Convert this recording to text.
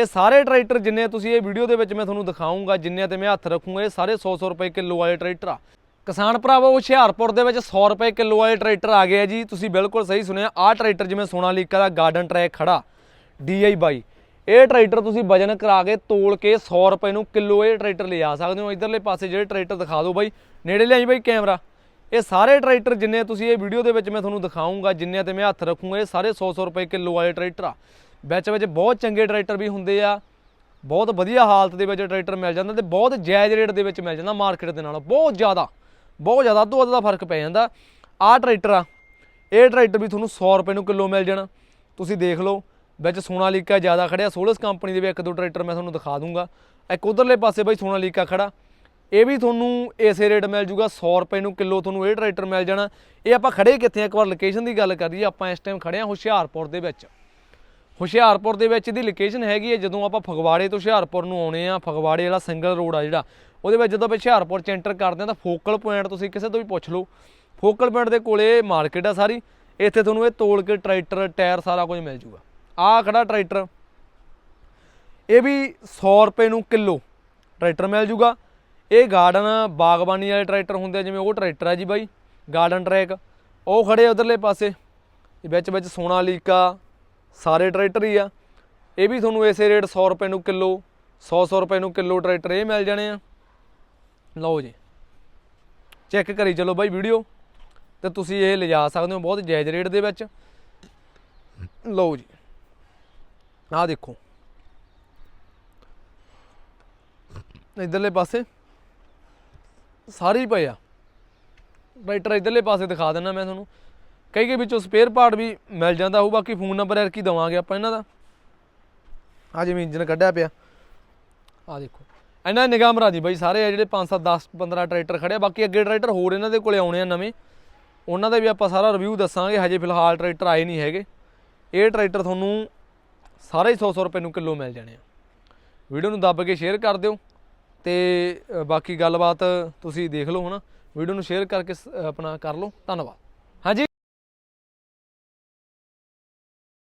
ਇਹ ਸਾਰੇ ਟਰੈਕਟਰ ਜਿੰਨੇ ਤੁਸੀਂ ਇਹ ਵੀਡੀਓ ਦੇ ਵਿੱਚ ਮੈਂ ਤੁਹਾਨੂੰ ਦਿਖਾਉਂਗਾ ਜਿੰਨੇ ਤੇ ਮੈਂ ਹੱਥ ਰੱਖੂੰਗਾ, ਇਹ ਸਾਰੇ 100-100 ਰੁਪਏ ਕਿਲੋ ਵਾਲੇ ਟਰੈਕਟਰ ਆ। ਕਿਸਾਨ ਭਰਾਵੋ, ਹੁਸ਼ਿਆਰਪੁਰ ਦੇ ਵਿੱਚ 100 ਰੁਪਏ ਕਿਲੋ ਵਾਲੇ ਟਰੈਕਟਰ ਆ ਗਏ ਆ ਜੀ। ਤੁਸੀਂ ਬਿਲਕੁਲ ਸਹੀ ਸੁਣਿਆ, ਆਹ ਟਰੈਕਟਰ ਜਿਵੇਂ ਸੋਨਾਲੀਕਾ ਦਾ ਗਾਰਡਨ ਟਰੈਕ ਖੜਾ DI ਬਾਈ। ਇਹ ਟਰੈਕਟਰ ਤੁਸੀਂ ਵਜਨ ਕਰਾ ਕੇ ਤੋਲ ਕੇ 100 ਰੁਪਏ ਨੂੰ ਕਿਲੋ ਇਹ ਟਰੈਕਟਰ ਲਿਜਾ ਸਕਦੇ ਹੋ। ਇਧਰਲੇ ਪਾਸੇ ਜਿਹੜੇ ਟਰੈਕਟਰ ਦਿਖਾ ਦਿਓ ਬਾਈ, ਨੇੜੇ ਲਿਆਈ ਬਾਈ ਕੈਮਰਾ। ਇਹ ਸਾਰੇ ਟਰੈਕਟਰ ਜਿੰਨੇ ਤੁਸੀਂ ਇਹ ਵੀਡੀਓ ਦੇ ਵਿੱਚ ਮੈਂ ਤੁਹਾਨੂੰ ਦਿਖਾਉਂਗਾ ਜਿੰਨੇ ਤੇ ਮੈਂ ਹੱਥ ਰੱਖੂੰਗਾ, ਇਹ ਸਾਰੇ 100-100 ਰੁਪਏ ਕਿਲੋ ਵਾਲੇ ਟਰੈਕਟਰ ਆ। ਵਿੱਚ ਵਿੱਚ ਬਹੁਤ ਚੰਗੇ ਟਰੈਕਟਰ ਵੀ ਹੁੰਦੇ ਆ, ਬਹੁਤ ਵਧੀਆ ਹਾਲਤ ਦੇ ਵਿੱਚ ਟਰੈਕਟਰ ਮਿਲ ਜਾਂਦਾ ਤੇ ਬਹੁਤ ਜਾਇਜ਼ ਰੇਟ ਦੇ ਵਿੱਚ ਮਿਲ ਜਾਂਦਾ ਮਾਰਕੀਟ ਦੇ ਨਾਲੋਂ, ਬਹੁਤ ਜ਼ਿਆਦਾ ਬਹੁਤ ਜ਼ਿਆਦਾ, ਅੱਧੋ ਅੱਧ ਦਾ ਫ਼ਰਕ ਪੈ ਜਾਂਦਾ। ਆਹ ਟਰੈਕਟਰ ਆ, ਇਹ ਟਰੈਕਟਰ ਵੀ ਤੁਹਾਨੂੰ 100 ਰੁਪਏ ਨੂੰ ਕਿਲੋ ਮਿਲ ਜਾਣਾ, ਤੁਸੀਂ ਦੇਖ ਲਓ, ਵਿੱਚ ਸੋਨਾਲੀਕਾ ਜ਼ਿਆਦਾ ਖੜਿਆ, ਸੋਲਸ ਕੰਪਨੀ ਦੇ ਵੀ ਇੱਕ ਦੋ ਟਰੈਕਟਰ ਮੈਂ ਤੁਹਾਨੂੰ ਦਿਖਾ ਦੂੰਗਾ। ਇੱਕ ਉਧਰਲੇ ਪਾਸੇ ਬਈ ਸੋਨਾਲੀਕਾ ਖੜਾ, ਇਹ ਵੀ ਤੁਹਾਨੂੰ ਇਸੇ ਰੇਟ ਮਿਲ ਜੂਗਾ 100 ਰੁਪਏ ਨੂੰ ਕਿਲੋ ਤੁਹਾਨੂੰ ਇਹ ਟਰੈਕਟਰ ਮਿਲ ਜਾਣਾ। ਇਹ ਆਪਾਂ ਖੜੇ ਕਿੱਥੇ ਇੱਕ ਵਾਰ ਲੋਕੇਸ਼ਨ ਦੀ ਗੱਲ ਕਰੀਏ, ਆਪਾਂ ਇਸ ਟਾਈਮ ਖੜੇ ਆ ਹੁਸ਼ਿਆਰਪੁਰ ਦੇ ਵਿੱਚ। ਹੁਸ਼ਿਆਰਪੁਰ ਦੇ ਵਿੱਚ ਇਹਦੀ ਲੋਕੇਸ਼ਨ ਹੈਗੀ ਹੈ ਜਦੋਂ ਆਪਾਂ ਫਗਵਾੜੇ ਤੋਂ ਹੁਸ਼ਿਆਰਪੁਰ ਨੂੰ ਆਉਣੇ ਆ, ਫਗਵਾੜੇ ਵਾਲਾ ਸਿੰਗਲ ਰੋਡ ਆ ਜਿਹੜਾ। ਉਹਦੇ ਵਿੱਚ ਜਦੋਂ ਆਪਾਂ ਹੁਸ਼ਿਆਰਪੁਰ ਚ ਐਂਟਰ ਕਰਦੇ ਆ ਤਾਂ ਫੋਕਲ ਪੁਆਇੰਟ ਤੁਸੀਂ ਕਿਸੇ ਤੋਂ ਵੀ ਪੁੱਛ ਲਓ। ਫੋਕਲ ਪੁਆਇੰਟ ਦੇ ਕੋਲੇ ਮਾਰਕੀਟ ਆ ਸਾਰੀ। ਇੱਥੇ ਤੁਹਾਨੂੰ ਇਹ ਤੋਲ ਕੇ ਟਰੈਕਟਰ ਟਾਇਰ ਸਾਰਾ ਕੁਝ ਮਿਲ ਜੂਗਾ। ਆਹ ਖੜਾ ਟਰੈਕਟਰ ਇਹ ਵੀ 100 ਰੁਪਏ ਨੂੰ ਕਿਲੋ ਟਰੈਕਟਰ ਮਿਲ ਜੂਗਾ। ਇਹ ਗਾਰਡਨ ਬਾਗਬਾਨੀ ਵਾਲੇ ਟਰੈਕਟਰ ਹੁੰਦੇ ਆ, ਜਿਵੇਂ ਉਹ ਟਰੈਕਟਰ ਆ ਜੀ ਬਾਈ ਗਾਰਡਨ ਟਰੈਕ ਉਹ ਖੜੇ ਆ ਉਧਰਲੇ ਪਾਸੇ। ਇਹ ਵਿੱਚ ਵਿੱਚ ਸੋਨਾਲੀਕਾ ਸਾਰੇ ਟਰੈਕਟਰ ਹੀ ਆ। ਇਹ ਵੀ ਤੁਹਾਨੂੰ ਇਸੇ ਰੇਟ 100 ਰੁਪਏ ਨੂੰ ਕਿਲੋ 100 100 ਰੁਪਏ ਨੂੰ ਕਿਲੋ ਟਰੈਕਟਰ ਇਹ ਮਿਲ ਜਾਣੇ ਆ। ਲਓ ਜੀ। ਚੈੱਕ ਕਰੀ ਚਲੋ ਬਾਈ ਵੀਡੀਓ। ਤੇ ਤੁਸੀਂ ਇਹ ਲਿਜਾ ਸਕਦੇ ਹੋ ਬਹੁਤ ਜਾਇਜ਼ ਰੇਟ ਦੇ ਵਿੱਚ। ਲਓ ਜੀ। ਆਹ ਦੇਖੋ। ਇਧਰਲੇ ਪਾਸੇ ਸਾਰੇ ਹੀ ਪਏ ਆ। ਟਰੈਕਟਰ ਇਧਰਲੇ ਪਾਸੇ ਦਿਖਾ ਦਿੰਦਾ ਮੈਂ ਤੁਹਾਨੂੰ। ਕਈ ਕਈ ਵਿੱਚੋਂ ਸਪੇਅਰ ਪਾਰਟ ਵੀ ਮਿਲ ਜਾਂਦਾ ਹੋਊ, ਬਾਕੀ ਫੋਨ ਨੰਬਰ ਯਾਰ ਕੀ ਦਵਾਂਗੇ ਆਪਾਂ ਇਹਨਾਂ ਦਾ? ਆ ਜਿਵੇਂ ਇੰਜਨ ਕੱਢਿਆ ਪਿਆ। ਆ ਦੇਖੋ, ਇਹਨਾਂ ਨਿਗਾਹ ਮਰਾ ਦੀ ਬਾਈ ਸਾਰੇ ਆ ਜਿਹੜੇ 5 7 10 15 ਟਰੈਕਟਰ ਖੜੇ ਆ, ਬਾਕੀ ਅੱਗੇ ਟਰੈਕਟਰ ਹੋਰ ਇਹਨਾਂ ਦੇ ਕੋਲੇ ਆਉਣੇ ਆ ਨਵੇਂ। ਉਹਨਾਂ ਦਾ ਵੀ ਆਪਾਂ ਸਾਰਾ ਰਿਵਿਊ ਦੱਸਾਂਗੇ, ਹਜੇ ਫਿਲਹਾਲ ਟਰੈਕਟਰ ਆਏ ਨਹੀਂ ਹੈਗੇ। ਇਹ ਟਰੈਕਟਰ ਤੁਹਾਨੂੰ ਸਾਰੇ 100 100 ਰੁਪਏ ਨੂੰ ਕਿਲੋ ਮਿਲ ਜਾਣੇ ਆ। ਵੀਡੀਓ ਨੂੰ ਦੱਬ ਕੇ ਸ਼ੇਅਰ ਕਰ ਦਿਓ ਤੇ ਬਾਕੀ ਗੱਲਬਾਤ ਤੁਸੀਂ ਦੇਖ ਲਓ ਹਨਾ। ਵੀਡੀਓ ਨੂੰ ਸ਼ੇਅਰ ਕਰਕੇ ਸ- ਆਪਣਾ ਕਰ ਲਓ। ਧੰਨਵਾਦ।